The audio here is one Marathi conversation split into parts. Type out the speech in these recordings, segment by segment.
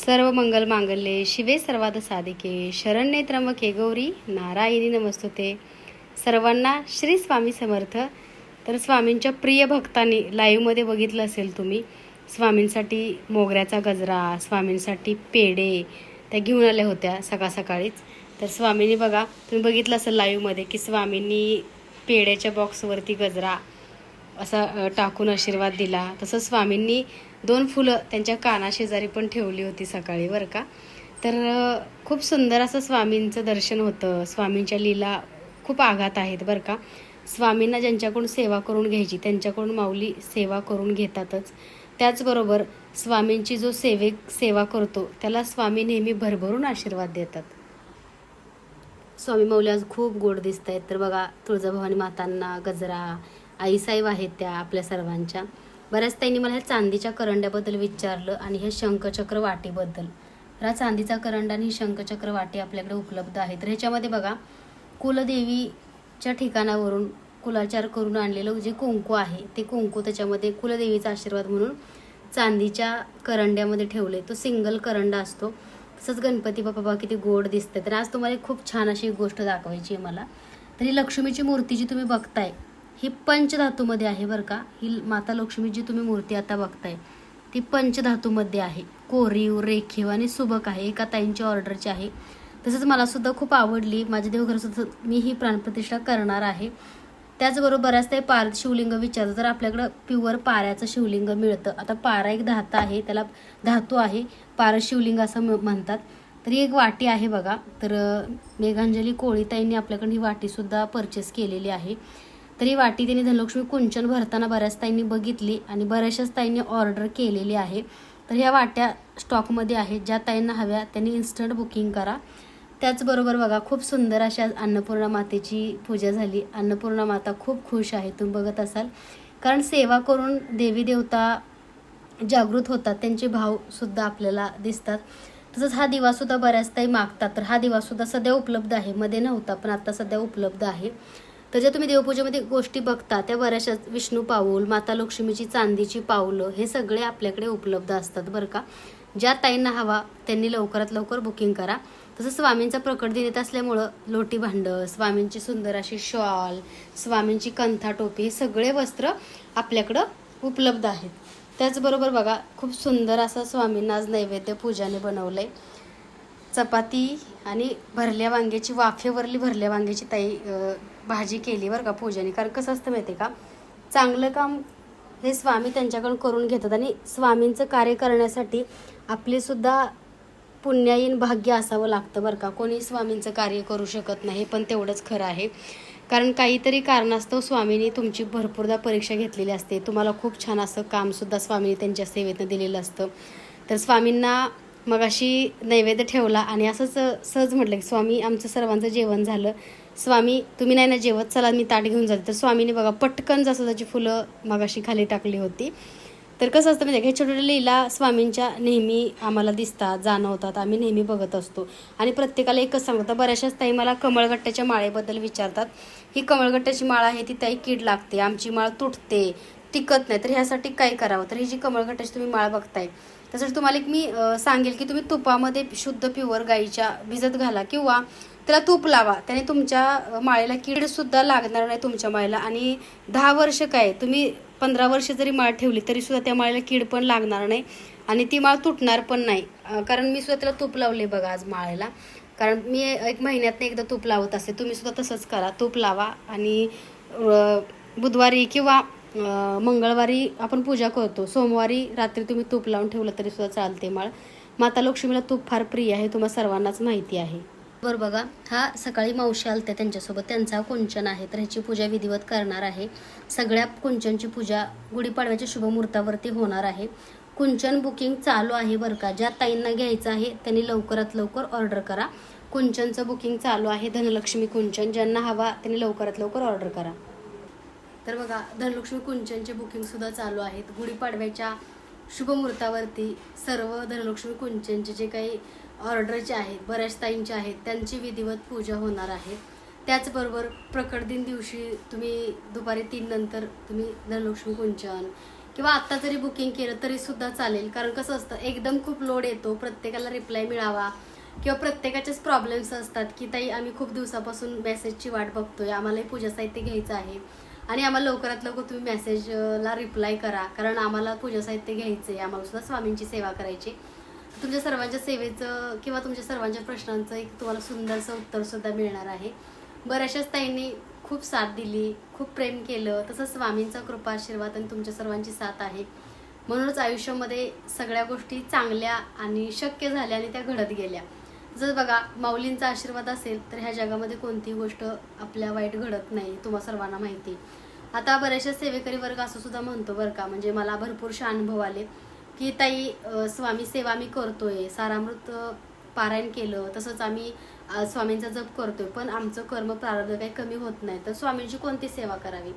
सर्व मंगल मांगल्ये शिवे सर्वाद साधिके शरण्ये त्र्यंबके गौरी नारायणी नमस्तुते. सर्वांना श्री स्वामी समर्थ. तर स्वामींच्या प्रिय भक्तांनी लाईव्हमध्ये बघितलं असेल तुम्ही स्वामींसाठी मोगऱ्याचा गजरा स्वामींसाठी पेढे त्या घेऊन आल्या होत्या सकाळ सकाळीच. तर स्वामींनी बघा तुम्ही बघितलं असेल लाईव्हमध्ये की स्वामींनी पेढ्याच्या बॉक्सवरती गजरा असा टाकून आशीर्वाद दिला. तसंच स्वामींनी दोन फुलं त्यांच्या कानाशेजारी पण ठेवली होती सकाळी बरं का? तर खूप सुंदर असं स्वामींचं दर्शन होतं. स्वामींच्या लीला खूप आघात आहेत बरं का? स्वामींना ज्यांच्याकडून सेवा करून घ्यायची त्यांच्याकडून माऊली सेवा करून घेतातच. त्याचबरोबर स्वामींची जो सेवेक सेवा करतो त्याला स्वामी नेहमी भरभरून आशीर्वाद देतात. स्वामी माऊली आज खूप गोड दिसत आहेत तर बघा तुळजाभवानी मातांना गजरा आईसाहेब आहेत त्या आपल्या सर्वांच्या. बऱ्याच त्यांनी मला ह्या चांदीच्या करंड्याबद्दल विचारलं आणि ह्या शंखचक्र वाटीबद्दल. तर हा चांदीचा करंडा आणि शंखचक्र वाटी आपल्याकडे उपलब्ध आहे तर ह्याच्यामध्ये बघा कुलदेवीच्या ठिकाणावरून कुलाचार करून आणलेलं जे कुंकू आहे ते कुंकू त्याच्यामध्ये कुलदेवीचा आशीर्वाद म्हणून चांदीच्या करंड्यामध्ये ठेवले तो सिंगल करंडा असतो. तसंच गणपती बाप्पा किती गोड दिसते तर आज तुम्हाला खूप छान अशी एक गोष्ट दाखवायची आहे मला. तर ही लक्ष्मीची मूर्ती जी तुम्ही बघताय ही पंचधातूमध्ये आहे बरं का. ही माता लक्ष्मी जी तुम्ही मूर्ती आता बघताय ती पंचधातूमध्ये आहे. कोरीव रेखीव आणि सुबक आहे. एका ताईंची ऑर्डरची आहे. तसंच मला सुद्धा खूप आवडली. माझ्या देवघरसुद्धा मी ही प्राणप्रतिष्ठा करणार आहे. त्याचबरोबर बऱ्याच ते पार शिवलिंग विचारतं तर आपल्याकडं प्युअर पाऱ्याचं शिवलिंग मिळतं. आता पारा एक धाता आहे त्याला धातू आहे. पार शिवलिंग असं म- म्हणतात. तर ही एक वाटी आहे बघा. तर मेघांजली कोळीताईंनी आपल्याकडून ही वाटीसुद्धा परचेस केलेली आहे. तर ही वाटी त्यांनी धनलक्ष्मी कुंचन भरताना बऱ्याच ताईंनी बघितली आणि बऱ्याचशाच ताईंनी ऑर्डर केलेली आहे. तर ह्या वाट्या स्टॉकमध्ये आहेत. ज्या ताईंना हव्या त्यांनी इन्स्टंट बुकिंग करा. त्याचबरोबर बघा खूप सुंदर अशा अन्नपूर्णा मातेची पूजा झाली. अन्नपूर्णा माता खूप खुश आहे. तुम्ही बघत असाल. कारण सेवा करून देवी देवता जागृत होतात. त्यांचे भावसुद्धा आपल्याला दिसतात. तसंच हा दिवासुद्धा बऱ्याच ताई मागतात. तर हा दिवासुद्धा सध्या उपलब्ध आहे. मध्ये नव्हता पण आता सध्या उपलब्ध आहे. तर ज्या तुम्ही देवपूजेमध्ये गोष्टी बघता त्या बऱ्याचशा विष्णू पाऊल माता लक्ष्मीची चांदीची पाऊलं हे सगळे आपल्याकडे उपलब्ध असतात बरं का. ज्या ताईंना हवा त्यांनी लवकरात लवकर बुकिंग करा. तसं स्वामींचा प्रकट दिन येत असल्यामुळं लोटी भांडं स्वामींची सुंदर अशी शॉल स्वामींची कंथा टोपी हे सगळे वस्त्र आपल्याकडं उपलब्ध आहेत. त्याचबरोबर बघा खूप सुंदर असं स्वामींना आज नैवेद्य पूजाने बनवलं आहे चपाती आणि भरल्या वांग्याची वाफेवरली भरल्या वांग्याची ताई भाजी केली बरं का पूजाने. कारण कसं असतं माहिती आहे का? चांगलं काम हे स्वामी त्यांच्याकडून करून घेतात आणि स्वामींचं कार्य करण्यासाठी आपलीसुद्धा पुण्यायीन भाग्य असावं लागतं बरं का. कोणी स्वामींचं कार्य करू शकत नाही पण तेवढंच खरं आहे. कारण काहीतरी कारणास्तव स्वामींनी तुमची भरपूरदा परीक्षा घेतलेली असते. तुम्हाला खूप छान असं कामसुद्धा स्वामींनी त्यांच्या सेवेतनं दिलेलं असतं. तर स्वामींना मग अशी नैवेद्य ठेवला आणि असंच सहज म्हटलं की स्वामी आमचं सर्वांचं जेवण झालं. स्वामी तुम्ही नाही ना जेवत चला मी ताट घेऊन जाते. तर स्वामीने बघा पटकन जसं त्याची फुलं मगाशी खाली टाकली होती. तर कसं असतं म्हणजे हे छोट्या छोट्या लीला स्वामींच्या नेहमी आम्हाला दिसतात जाणवतात. आम्ही नेहमी बघत असतो. आणि प्रत्येकाला एकच सांगतात बऱ्याचशाच ताई मला कमळगट्ट्याच्या माळेबद्दल विचारतात. ही कमळगट्ट्याची माळ आहे ती ताई कीड लागते आमची माळ तुटते टिकत नाही. तर ह्यासाठी काय करावं? तर ही जी कमळगट्ट्याची तुम्ही माळ बघताय त्यासाठी तुम्हाला एक मी सांगेल की तुम्ही तुपामध्ये शुद्ध प्युअर गाईच्या भिजत घाला किंवा त्याला तूप लावा. त्याने तुमच्या माळेला कीड सुद्धा लागणार नाही तुमच्या माळेला. आणि दहा वर्ष काय तुम्ही पंधरा वर्ष जरी माळ ठेवली तरी सुद्धा त्या माळेला कीड पण लागणार नाही. आणि ती माळ तुटणार पण नाही. कारण मी सुद्धा त्याला तूप लावले बघा आज माळेला. कारण मी एक महिन्यातनं एकदा तूप लावत असते. तुम्ही सुद्धा तसंच करा. तूप लावा आणि बुधवारी किंवा मंगळवारी आपण पूजा करतो. सोमवारी रात्री तुम्ही तूप लावून ठेवलं तरी सुद्धा चालते माळ. माता लक्ष्मीला तूप फार प्रिय आहे तुम्हाला सर्वांनाच माहिती आहे. बरं बघा हा सकाळी मावशी आलते त्यांच्यासोबत. त्यांचा कुंचन आहे तर ह्याची पूजा विधिवत करणार आहे. सगळ्या कुंचनची पूजा गुढीपाडव्याच्या शुभमुहूर्तावरती होणार आहे. कुंचन बुकिंग चालू आहे बरं का. ज्या ताईंना घ्यायचं आहे त्यांनी लवकरात लवकर ऑर्डर करा. कुंचनचं बुकिंग चालू आहे धनलक्ष्मी कुंचन. ज्यांना हवा त्यांनी लवकरात लवकर ऑर्डर करा. तर बघा धनलक्ष्मी कुंचनचे बुकिंगसुद्धा चालू आहेत. गुढीपाडव्याच्या शुभमुहूर्तावरती सर्व धनलक्ष्मी कुंचनचे जे काही ऑर्डरचे आहेत बऱ्याच ताईंचे आहेत त्यांची विधिवत पूजा होणार आहे. त्याचबरोबर प्रकट दिन दिवशी तुम्ही दुपारी तीन नंतर तुम्ही धनलक्ष्मी कुंचन किंवा आत्ता जरी बुकिंग केलं तरी सुद्धा चालेल. कारण कसं असतं एकदम खूप लोड येतो प्रत्येकाला रिप्लाय मिळावा किंवा प्रत्येकाचेच प्रॉब्लेम्स असतात की ताई आम्ही खूप दिवसापासून मेसेजची वाट बघतोय आम्हालाही पूजा साहित्य घ्यायचं आहे आणि आम्हाला लवकरात लवकर तुम्ही मेसेजला रिप्लाय करा कारण आम्हाला पूजा साहित्य घ्यायचं आहे आम्हाला सुद्धा स्वामींची सेवा करायची तुमच्या सर्वांच्या सेवेचं किंवा तुमच्या सर्वांच्या प्रश्नांचं एक तुम्हाला सुंदरसं उत्तर सुद्धा मिळणार आहे. बऱ्याचशाच ताईंनी खूप साथ दिली खूप प्रेम केलं तसंच स्वामींचा कृपा आशीर्वाद आणि तुमच्या सर्वांची साथ आहे. म्हणूनच आयुष्यामध्ये सगळ्या गोष्टी चांगल्या आणि शक्य झाल्या आणि त्या घडत गेल्या. जर बघा माऊलींचा आशीर्वाद असेल तर ह्या जगामध्ये कोणतीही गोष्ट आपल्या वाईट घडत नाही तुम्हा सर्वांना माहिती आता बऱ्याचशा सेवेकरी वर्ग असं सुद्धा म्हणतो बरं का म्हणजे मला भरपूरशा अनुभव आले. की ताई स्वामी सेवा मी करतोय. सारामृत पारायण केलं तसंच आम्ही स्वामींचा जप करतोय. पण आमचं कर्म प्रारब्ध काही कमी होत नाही. तर स्वामींची कोणती सेवा करावी?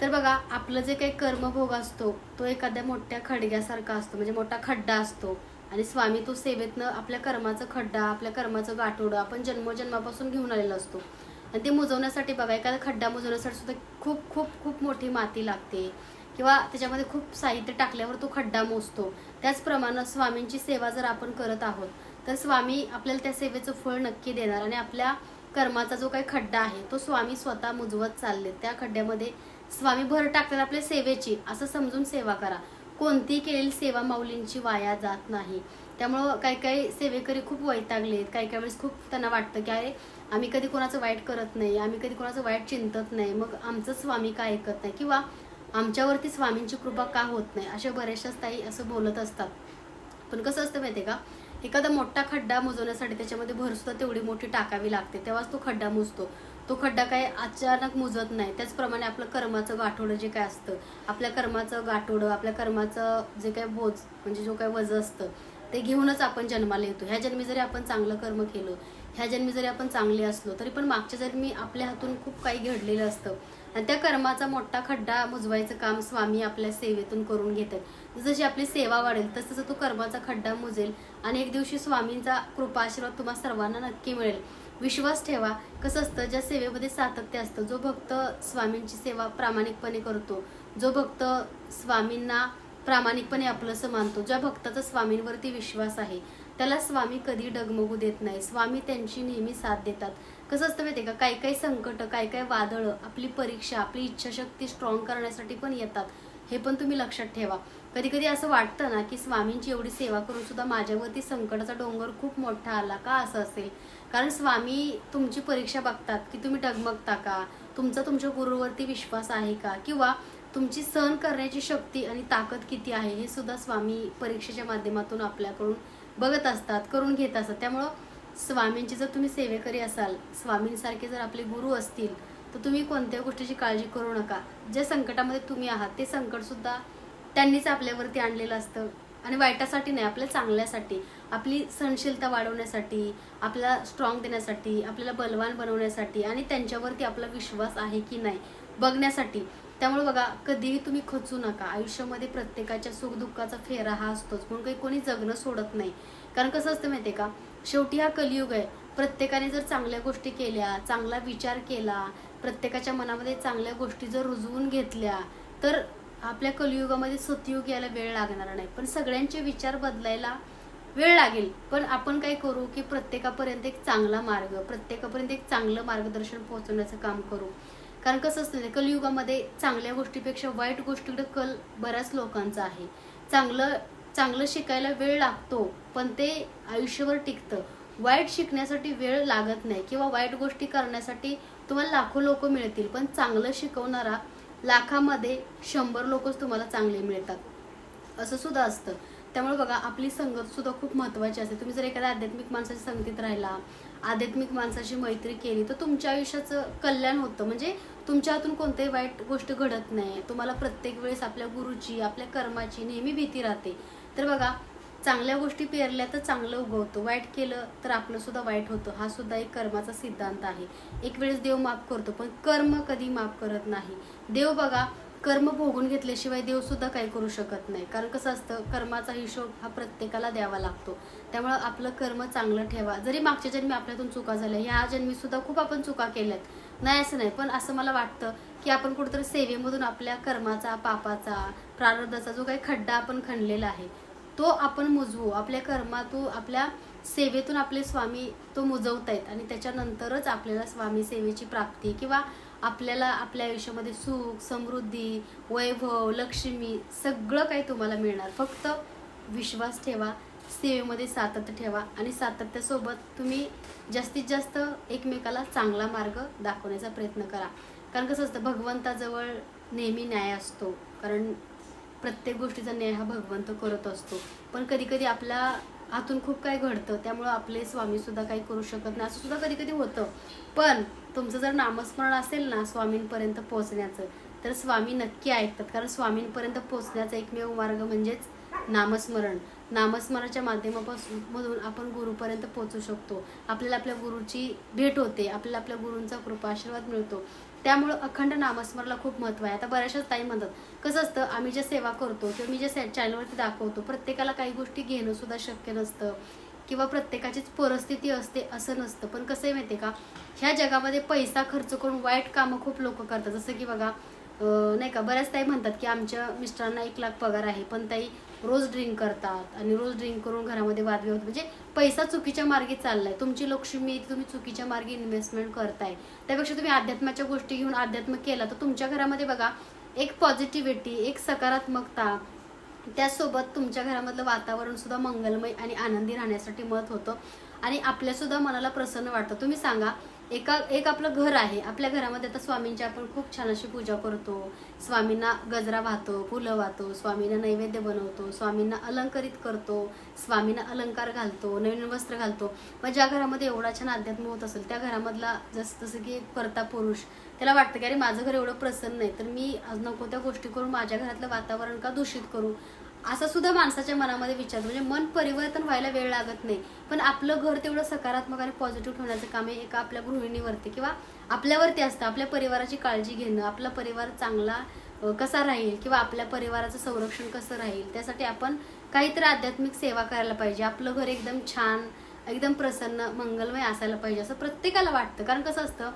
तर बघा आपलं जे काही कर्मभोग असतो तो एखाद्या मोठ्या खडग्यासारखा असतो. म्हणजे मोठा खड्डा असतो. आणि स्वामी तो सेवेतनं आपल्या कर्माचं खड्डा आपल्या कर्माचं गाठोडं आपण जन्मजन्मापासून घेऊन आलेला असतो. आणि ते मुजवण्यासाठी बघा एखादा खड्डा मुजवण्यासाठी सुद्धा खूप खूप खूप मोठी माती लागते. किंवा त्याच्यामध्ये खूप साहित्य टाकल्यावर तो खड्डा मोजतो. त्याचप्रमाणे स्वामींची सेवा जर आपण करत आहोत तर स्वामी आपल्याला त्या सेवेचं फळ नक्की देणार आणि आपल्या कर्माचा जो काही खड्डा आहे तो स्वामी स्वतः मुजवत चालले त्या खड्ड्यामध्ये स्वामी भर टाकतात आपल्या सेवेची असं समजून सेवा करा. कोणतीही केलेली सेवा माऊलींची वाया जात नाही. त्यामुळं काही काही सेवेकरी खूप वैतागलेत काही काही वेळेस खूप त्यांना वाटतं की अरे आम्ही कधी कोणाचं वाईट करत नाही आम्ही कधी कोणाचं वाईट चिंतत नाही. मग आमचं स्वामी काय ऐकत नाही? किंवा आमच्यावरती स्वामींची कृपा का होत नाही? अशा बऱ्याचशाच ताई असं बोलत असतात. पण कसं असतं माहितीये का? एखादा मोठा खड्डा मुजवण्यासाठी त्याच्यामध्ये भरसुद्धा तेवढी मोठी टाकावी लागते. तेव्हाच तो खड्डा मुजतो. तो खड्डा काय अचानक मुजत नाही. त्याचप्रमाणे आपलं कर्माचं गाठोडं जे काय असतं आपल्या कर्माचं गाठोडं आपल्या कर्माचं जे काय बोज म्हणजे जो काय वज असतं ते घेऊनच आपण जन्माला येतो. ह्या जन्मी जरी आपण चांगलं कर्म केलं ह्या जन्मी जरी आपण चांगले असलो तरी पण मागच्या जन्मी आपल्या हातून खूप काही घडलेलं असतं. आणि त्या कर्माचा मोठा खड्डा मुजवायचं काम स्वामी आपल्या सेवेतून करून घेतात. जशी आपली सेवा वाढेल तस तसं तो कर्माचा खड्डा मुजेल आणि एक दिवशी स्वामींचा कृपाशीर्वाद तुम्हाला तुम्हा सर्वांना नक्की मिळेल. विश्वास ठेवा कसं असतं ज्या सेवेमध्ये सातत्य असतं जो भक्त स्वामींची सेवा प्रामाणिकपणे करतो जो भक्त स्वामींना प्रामाणिकपणे आपलंसं मानतो ज्या भक्ताचा स्वामींवरती विश्वास आहे त्याला स्वामी कधी डगमगू देत नाही. स्वामी त्यांची नेहमी साथ देतात. कसं असतं माहिती का? काही काही संकट काही काही वादळं आपली परीक्षा आपली इच्छाशक्ती स्ट्रॉंग करण्यासाठी पण येतात. हे पण तुम्ही लक्षात ठेवा. कधी कधी असं वाटतं ना की स्वामींची एवढी सेवा करून सुद्धा माझ्यावरती संकटाचा डोंगर खूप मोठा आला का असं असेल? कारण स्वामी तुमची परीक्षा बघतात की तुम्ही डगमगता का? तुमचा तुमच्या गुरुवरती विश्वास आहे का? किंवा तुमची सहन करण्याची शक्ती आणि ताकद किती आहे हे सुद्धा स्वामी परीक्षेच्या माध्यमातून आपल्याकडून बघत असतात करून घेत असतात. त्यामुळं स्वामींची जर तुम्ही सेवेकरी असाल स्वामींसारखे जर आपले गुरु असतील तर तुम्ही कोणत्या गोष्टीची काळजी करू नका. ज्या संकटामध्ये तुम्ही आहात ते संकटसुद्धा त्यांनीच आपल्यावरती आणलेलं असतं. आणि वाईटासाठी नाही आपल्या चांगल्यासाठी आपली सहनशीलता वाढवण्यासाठी आपल्याला स्ट्रॉंग देण्यासाठी आपल्याला बलवान बनवण्यासाठी आणि त्यांच्यावरती आपला विश्वास आहे की नाही बघण्यासाठी. त्यामुळे बघा कधीही तुम्ही खचू नका. आयुष्यामध्ये प्रत्येकाच्या सुखदुःखाचा फेरा हा असतोच. म्हणून काही कोणी जगणं सोडत नाही. कारण कसं असतं माहिती आहे का? शेवटी हा कलियुग आहे. प्रत्येकाने जर चांगल्या गोष्टी केल्या चांगला विचार केला प्रत्येकाच्या मनामध्ये चांगल्या गोष्टी जर रुजवून घेतल्या तर आपल्या कलियुगामध्ये सतयुग यायला वेळ लागणार नाही. पण सगळ्यांचे विचार बदलायला वेळ लागेल. पण आपण काय करू की प्रत्येकापर्यंत एक चांगला मार्ग प्रत्येकापर्यंत एक चांगलं मार्गदर्शन पोहोचवण्याचं काम करू. कारण कसं असतं कलियुगामध्ये चांगल्या गोष्टीपेक्षा वाईट गोष्टीकडे कल बऱ्याच लोकांचा आहे. चांगलं चांगलं शिकायला वेळ लागतो पण ते आयुष्यभर टिकतं. वाईट शिकण्यासाठी वेळ लागत नाही किंवा वाईट गोष्टी करण्यासाठी तुम्हाला लाखो लोक मिळतील पण चांगलं शिकवणारा लाखामध्ये शंभर लोकच तुम्हाला चांगले मिळतात. असं सुद्धा असतं. त्यामुळे बघा आपली संगत सुद्धा खूप महत्वाची असते. तुम्ही जर एखाद्या आध्यात्मिक माणसाच्या संगतीत राहिला आध्यात्मिक माणसाशी मैत्री केली तर तुमच्या आयुष्याचं कल्याण होतं. म्हणजे तुमच्या हातून कोणत्याही वाईट गोष्ट घडत नाही. तुम्हाला प्रत्येक वेळेस आपल्या गुरुची आपल्या कर्माची नेहमी भीती राहते. तर बघा चांगल्या गोष्टी पेरल्या तर चांगलं उगवतं. वाईट केलं तर आपलं सुद्धा वाईट होतं. हा सुद्धा एक कर्माचा सिद्धांत आहे. एक वेळेस देव माफ करतो पण कर्म कधी माफ करत नाही. देव बघा कर्म भोगून घेतल्याशिवाय देव सुद्धा काही करू शकत नाही. कारण कसं असतं कर्माचा हिशोब हा प्रत्येकाला द्यावा लागतो. त्यामुळं आपलं कर्म चांगलं ठेवा. जरी मागच्या जन्मी आपल्यातून चुका झाल्या ह्या जन्मी सुद्धा खूप आपण चुका केल्यात. नाही असं नाही पण असं मला वाटतं की आपण कुठेतरी सेवेमधून आपल्या कर्माचा पापाचा प्रारब्धाचा जो काही खड्डा आपण खणलेला आहे तो आपण मुजवू. आपल्या कर्मातून आपल्या सेवेतून आपले स्वामी तो मुजवतायत आणि त्याच्यानंतरच आपल्याला स्वामी सेवेची प्राप्ती किंवा आपल्याला आपल्या आयुष्यामध्ये सुख समृद्धी वैभव लक्ष्मी सगळं काही तुम्हाला मिळणार. फक्त विश्वास ठेवा सेवेमध्ये सातत्य ठेवा आणि सातत्यासोबत तुम्ही जास्तीत जास्त एकमेकाला चांगला मार्ग दाखवण्याचा प्रयत्न करा. कारण कसं असतं भगवंताजवळ नेहमी न्याय असतो. कारण प्रत्येक गोष्टीचा न्याय हा भगवंत करत असतो. पण कधीकधी आपला आतून खूप काही घडतं त्यामुळं आपले स्वामी सुद्धा काही करू शकत नाही. असं सुद्धा कधी कधी होतं. पण तुमचं जर नामस्मरण असेल ना स्वामींपर्यंत पोहोचण्याचं तर स्वामी नक्की ऐकतात. कारण स्वामींपर्यंत पोहोचण्याचा एकमेव मार्ग म्हणजेच नामस्मरण. नामस्मरणाच्या माध्यमापासून मधून आपण गुरुपर्यंत पोहोचू शकतो. आपल्याला आपल्या गुरुची भेट होते आपल्याला आपल्या गुरूंचा कृपा आशीर्वाद मिळतो. त्यामुळं अखंड नामस्मरला खूप महत्त्व आहे. आता बऱ्याचशाच ताई म्हणतात कसं असतं आम्ही जे सेवा करतो किंवा मी जे चॅनलवरती दाखवतो प्रत्येकाला काही गोष्टी घेणं सुद्धा शक्य नसतं किंवा प्रत्येकाचीच परिस्थिती असते असं नसतं. पण कसं आहे माहिती आहे का ह्या जगामध्ये पैसा खर्च करून वाईट कामं खूप लोक करतात. जसं की बघा नाही का बऱ्याच ताई म्हणतात की आमच्या मिस्टरांना एक लाख पगार आहे पण ताई रोज ड्रिंक करतात आणि रोज ड्रिंक करून घरामध्ये वादविवाद म्हणजे पैसा चुकीच्या मार्गी चाललाय. तुमची लक्ष्मी तुम्ही चुकीच्या मार्गी इन्व्हेस्टमेंट करताय. त्यापेक्षा तुम्ही अध्यात्माच्या गोष्टी घेऊन अध्यात्म केला तर तुमच्या घरामध्ये बघा एक पॉझिटिव्हिटी एक सकारात्मकता त्याचसोबत तुमच्या घरामधलं वातावरण सुद्धा मंगलमय आणि आनंदी राहण्यासाठी मत होतं. आणि आपल्यासुद्धा मनाला प्रसन्न वाटतं. तुम्ही सांगा एका एक आपलं घर आहे. आपल्या घरामध्ये आता स्वामींची आपण खूप छान अशी पूजा करतो. स्वामींना गजरा वाहतो फुलं वाहतो स्वामींना नैवेद्य बनवतो स्वामींना अलंकरित करतो स्वामींना अलंकार घालतो नवीन वस्त्र घालतो. मग ज्या घरामध्ये एवढा छान अध्यात्म होत असेल त्या घरामधला जसं जसं की करता पुरुष त्याला वाटतं की अरे माझं घर एवढं प्रसन्न आहे तर मी आज नको त्या गोष्टी करून माझ्या घरातलं वातावरण का दूषित करू? असं सुद्धा माणसाच्या मनामध्ये विचार. म्हणजे मन परिवर्तन व्हायला वेळ लागत नाही. पण आपलं घर तेवढं सकारात्मक आणि पॉझिटिव्ह ठेवण्याचं काम हे एका आपल्या गृहिणीवरती किंवा आपल्यावरती असतं. आपल्या परिवाराची काळजी घेणं आपला परिवार चांगला कसा राहील किंवा आपल्या परिवाराचं संरक्षण कसं राहील त्यासाठी आपण काहीतरी आध्यात्मिक सेवा करायला पाहिजे. आपलं घर एकदम छान एकदम प्रसन्न मंगलमय असायला पाहिजे असं प्रत्येकाला वाटतं. कारण कसं असतं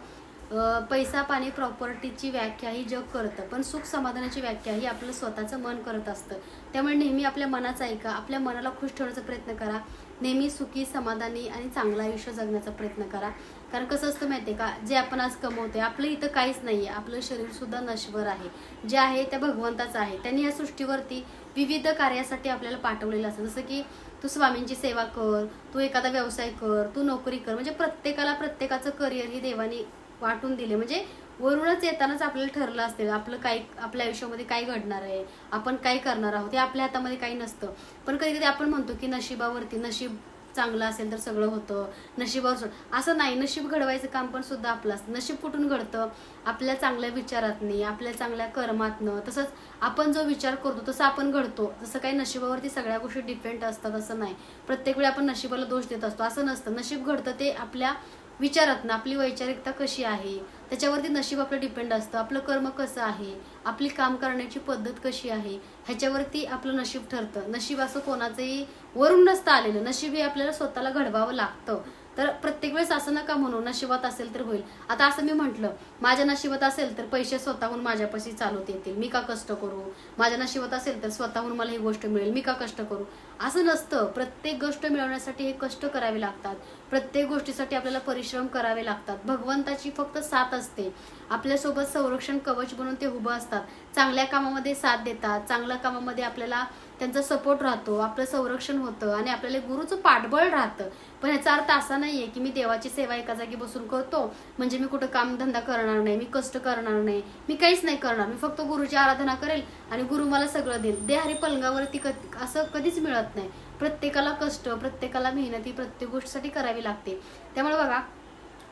पैसा पाणी प्रॉपर्टीची व्याख्या ही जग करतं. पण सुख समाधानाची व्याख्या ही आपलं स्वतःचं मन करत असतं. त्यामुळे नेहमी आपल्या मनाचं ऐका आपल्या मनाला खुश ठेवण्याचा प्रयत्न करा. नेहमी सुखी समाधानी आणि चांगलं आयुष्य जगण्याचा प्रयत्न करा. कारण कसं असतं माहिती आहे का जे आपण आज कमवतोय आपलं इथं काहीच नाही आहे आपलं शरीर सुद्धा नश्वर आहे. जे आहे त्या भगवंताचं आहे. त्यांनी या सृष्टीवरती विविध कार्यासाठी आपल्याला पाठवलेलं असतं. जसं की तू स्वामींची सेवा कर तू एखादा व्यवसाय कर तू नोकरी कर. म्हणजे प्रत्येकाला प्रत्येकाचं करिअर ही देवानी वाटून दिले. म्हणजे वरूनच येतानाच आपल्याला ठरलं असते आपलं काय आपल्या आयुष्यामध्ये काय घडणार आहे आपण काय करणार आहोत हे आपल्या हातामध्ये काही नसतं. पण कधी कधी आपण म्हणतो की नशिबावरती नशीब चांगलं असेल तर सगळं होतं नशिबावर सोड असं नाही. नशीब घडवायचं काम पण सुद्धा आपलं असतं. नशीब कुठून घडतं? आपल्या चांगल्या विचारातनी आपल्या चांगल्या कर्मातनं. तसंच आपण जो विचार करतो तसं आपण घडतो. जसं काही नशिबावरती सगळ्या गोष्टी डिपेंड असतात असं नाही. प्रत्येक वेळी आपण नशिबाला दोष देत असतो. असं नसतं. नशीब घडतं ते आपल्या विचारात ना आपली वैचारिकता कशी आहे? त्याच्यावरती नशीब आपलं डिपेंड असतं. आपलं कर्म कसं आहे? आपली काम करण्याची पद्धत कशी आहे? ह्याच्यावरती आपलं नशीब ठरतं. नशीब असं कोणाचंही वरून नसतं आलेलं. नशीब हे आपल्याला स्वतःला घडवावं लागतं. तर प्रत्येक वेळेस असं नका म्हणू नशिबात असेल तर होईल. आता असं मी म्हटलं माझ्या नशिबात असेल तर पैसे स्वतःहून माझ्यापाशी चालवत येतील. मी का कष्ट करू? माझ्या नशिबात असेल तर स्वतःहून मला ही गोष्ट मिळेल. मी का कष्ट करू? असं नसतं. प्रत्येक गोष्ट मिळवण्यासाठी हे कष्ट करावे लागतात. प्रत्येक गोष्टीसाठी आपल्याला परिश्रम करावे लागतात. भगवंताची फक्त साथ असते. आपल्यासोबत संरक्षण कवच बनून ते उभं असतात. चांगल्या कामामध्ये साथ देतात. चांगल्या कामामध्ये आपल्याला त्यांचा सपोर्ट राहतो आपलं संरक्षण होतं आणि आपल्याला गुरुचं पाठबळ राहतं. पण याचा अर्थ असा नाहीये की मी देवाची सेवा एका जागी बसून करतो म्हणजे मी कुठं कामधंदा करणार नाही मी कष्ट करणार नाही मी काहीच नाही करणार. मी फक्त गुरुची आराधना करेल आणि गुरु मला सगळं देईल. देहारी पलंगावरती क- असं कधीच मिळत नाही. प्रत्येकाला कष्ट प्रत्येकाला मेहनती प्रत्येक गोष्टीसाठी करावी लागते. त्यामुळे बघा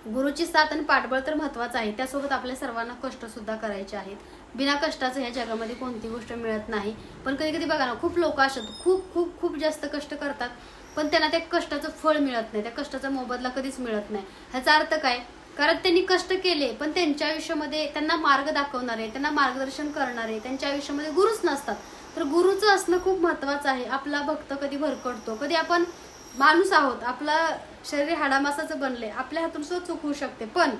गुरुची साथ आणि पाठबळ तर महत्वाचं आहे. त्यासोबत आपल्या सर्वांना कष्ट सुद्धा करायचे आहेत. बिना कष्टाचं ह्या जगामध्ये कोणती गोष्ट मिळत नाही. पण कधी कधी बघा ना खूप लोक असतात खूप खूप खूप जास्त कष्ट करतात. पण त्यांना त्या कष्टाचं फळ मिळत नाही. त्या कष्टाचा मोबदला कधीच मिळत नाही. ह्याचा अर्थ काय? कारण त्यांनी कष्ट केले पण त्यांच्या आयुष्यामध्ये त्यांना मार्ग दाखवणारे त्यांना मार्गदर्शन करणारे त्यांच्या आयुष्यामध्ये गुरुच नसतात. तर गुरुचं असणं खूप महत्वाचं आहे. आपला भक्त कधी भरकटतो? कधी आपण माणूस आहोत. आपला शरीर हाडामासाचं बनले आपल्या हातून सुद्धा चूक होऊ शकते. पण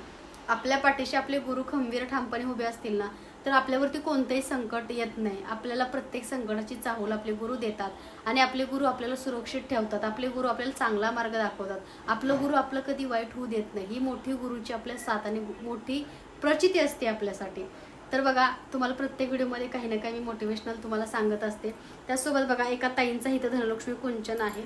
आपल्या पाठीशी आपले गुरु खंबीर ठामपणे उभे असतील ना तर आपल्यावरती कोणतंही संकट येत नाही. आपल्याला प्रत्येक संकटाची चाहूल आपले गुरु देतात आणि आपले गुरु आपल्याला सुरक्षित ठेवतात. आपले गुरु आपल्याला चांगला मार्ग दाखवतात. आपलं गुरु आपलं कधी वाईट होऊ देत नाही. ही मोठी गुरुची आपल्या साथ आणि मोठी प्रचिती असते आपल्यासाठी. तर बघा तुम्हाला प्रत्येक व्हिडिओमध्ये काही ना काही मी मोटिवेशनल तुम्हाला सांगत असते. त्यासोबत बघा एका ताईंचा इथं धनलक्ष्मी कुंचन आहे.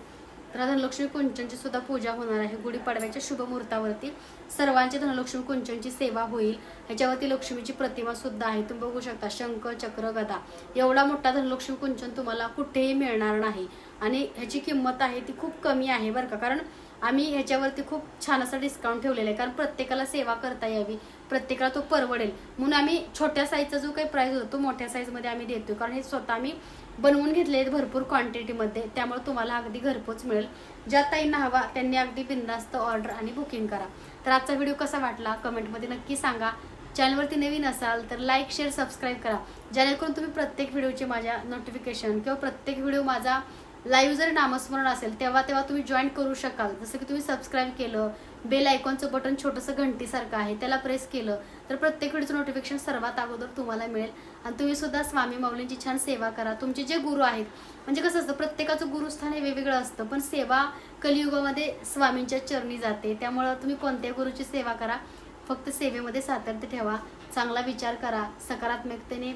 तर धनलक्ष्मी कुंचनची सुद्धा पूजा होणार आहे. गुढीपाडव्याच्या शुभ मुहूर्तावरती सर्वांची धनलक्ष्मी कुंचनची सेवा होईल. ह्याच्यावरती लक्ष्मीची प्रतिमा सुद्धा आहे. तुम्ही बघू शकता शंख चक्र गदा. एवढा मोठा धनलक्ष्मी कुंचन तुम्हाला कुठेही मिळणार नाही. आणि ह्याची किंमत आहे ती खूप कमी आहे बरं का. कारण आम्ही ह्याच्यावरती खूप छान असा डिस्काउंट ठेवलेला आहे. कारण प्रत्येकाला सेवा करता यावी. प्रत्येकाला तो परवडेल. म्हणून आम्ही छोट्या साईजचा जो काही प्राईस होतो तो मोठ्या साईजमध्ये आम्ही देतो कारण हे स्वतः आम्ही बनवून घेतले आहेत भरपूर क्वांटिटीमध्ये त्यामुळे तुम्हाला अगदी घरपोच मिळेल. ज्या ताईंना हवा त्यांनी अगदी बिंदास्त ऑर्डर आणि बुकिंग करा. तर आजचा व्हिडिओ कसा वाटला? कमेंटमध्ये नक्की सांगा. चॅनलवरती नवीन असाल तर लाईक शेअर सबस्क्राईब करा. जेणेकरून तुम्ही प्रत्येक व्हिडिओचे माझ्या नोटिफिकेशन किंवा प्रत्येक व्हिडिओ माझा लाईव्ह जर नामस्मरण असेल तेव्हा तेव्हा तुम्ही जॉईन करू शकाल. जसं की तुम्ही सबस्क्राईब केलं बेल आयकॉनचं बटन छोटंसं घंटीसारखं आहे त्याला प्रेस केलं तर प्रत्येक व्हिडिओचं नोटिफिकेशन सर्वात अगोदर तुम्हाला मिळेल. आणि तुम्ही सुद्धा स्वामी माऊलींची छान सेवा करा. तुमचे जे गुरु आहेत म्हणजे कसं असतं प्रत्येकाचं गुरुस्थान हे वेगवेगळं असतं पण सेवा कलियुगामध्ये स्वामींच्या चरणी जाते. त्यामुळं तुम्ही कोणत्याही गुरुची सेवा करा. फक्त सेवेमध्ये सातत्य ठेवा चांगला विचार करा सकारात्मकतेने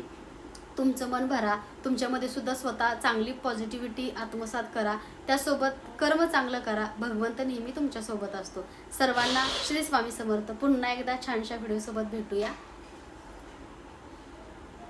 तुमचं मन भरा. तुमच्यामध्ये सुद्धा स्वतः चांगली पॉझिटिव्हिटी आत्मसात करा. त्यासोबत कर्म चांगलं करा. भगवंत नेहमी तुमच्यासोबत असतो. सर्वांना श्री स्वामी समर्थ. पुन्हा एकदा छानशा व्हिडिओसोबत भेटूया.